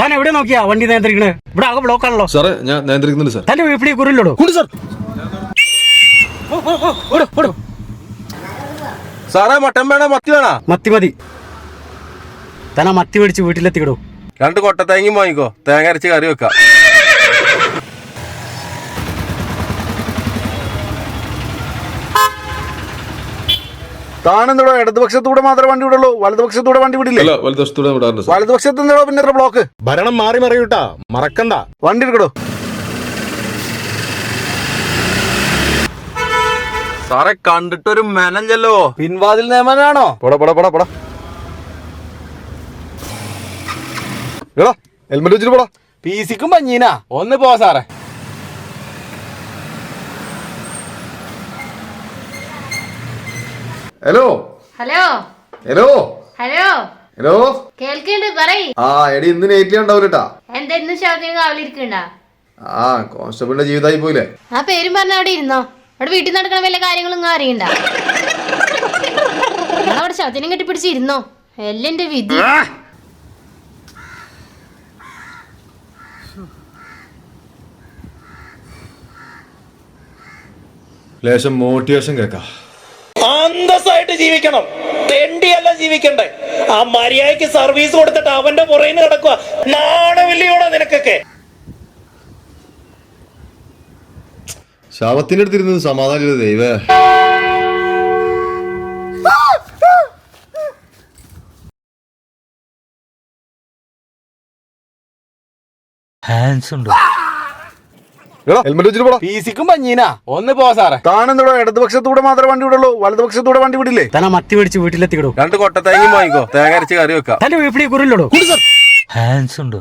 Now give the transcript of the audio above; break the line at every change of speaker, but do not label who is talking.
താൻ എവിടെ നോക്കിയാ വണ്ടി നിയന്ത്രിക്കണേ? ഇവിടെ ആകെ ബ്ലോക്ക് ആണല്ലോ.
സാറേ ഞാൻ നിയന്ത്രിക്കുന്നുണ്ട് സാർ.
തന്റെ വീപ്പിടി കുറില്ലടോ
സാർ. സാറേ മട്ടൻ വേണോ? മത്തി വേണോ?
മത്തി മതി. താൻ ആ മത്തി മേടിച്ച് വീട്ടിലെത്തിക്കടോ.
രണ്ട് കൊട്ടത്തേങ്ങയും വാങ്ങിക്കോ. തേങ്ങ അരച്ച് കറി വെക്കാം.
താനെന്തോ ഇടതുപക്ഷത്തൂടെ മാത്രമേ വണ്ടി വിടുള്ളൂ. വലതുപക്ഷത്തൂടെ വണ്ടി വിടില്ലേ? വലതുപക്ഷത്ത് എന്തോ പിന്നെ എത്ര ബ്ലോക്ക്
ഭരണം മാറി മറിയൂട്ടാ. മറക്കണ്ട.
വണ്ടി എടുക്കടോ.
സാറെ കണ്ടിട്ടൊരു മെനഞ്ഞല്ലോ.
പിൻവാതിൽ നിയമനാണോ
പോടാ പോടാ പോടാ പോടാ.
എടാ ഹെൽമെറ്റ് വെച്ചിട്ട് പോടാ.
പി സിക്കും പഞ്ഞീനാ. ഒന്ന് പോ സാറേ.
Hello
hello
hello
hello
hello
കേൾക്കുന്നുണ്ട് പറയ്.
ആ എടി ഇന്ന് നൈറ്റ് ഉണ്ടാവൂലട്ടാ.
എന്താ ഇന്നും ശവത്തിന് കാവലിരിക്കണ്ട?
ആ കോൺസ്റ്റബിളിന്റെ ജീവിതമായി പോയില്ലേ?
ആ പേരും പറഞ്ഞ അവിടെ ഇരുന്നോ? അവിടെ വീട്ടിൽ നടക്കണ വല്ല കാര്യങ്ങളും ഇങ്ങ് അറിയണ്ട. അവിടെ ശവത്തിനും കെട്ടിപ്പിടിച്ചിരുന്നോ എല്ലാം എന്റെ വിധി.
ലേശം മോട്ടിവേഷൻ കേക്കാം
അന്തസ്സായിട്ട് ജീവിക്കണം. തെണ്ടിയല്ല ജീവിക്കണ്ടേ. ആ മര്യാദയ്ക്ക് സർവീസ് കൊടുത്തിട്ട് അവന്റെ പുറയിന്ന് കിടക്കുക. നാണവില്ലയോടാ നിനക്കൊക്കെ.
ശവത്തിന്റെ അടുത്തിരുന്ന് സമാധാനം ദൈവേ.
ഹാൻസ് ഉണ്ടോ?
ഹെൽമെറ്റ് വെച്ചിട്ട് പോടാ.
പി സിക്കും പഞ്ഞീനാ. ഒന്ന് പോ സാറേ.
താനെന്തോ ഇടതുപക്ഷത്തൂടെ മാത്രമേ വണ്ടി വിടുള്ളൂ വലതുപക്ഷത്തൂടെ വണ്ടി വിടില്ലേ?
തന്നെ മത്തി പിടിച്ച് വീട്ടിലെത്തിക്കിടും.
രണ്ട് കൊട്ടത്തേങ്ങയും വാങ്ങിക്കോ. തേങ്ങ അരച്ച് കറി വെക്കാം.
തന്റെ വീപ്പിടി കുറില്ലടോ. ഹാൻസ് ഉണ്ടോ.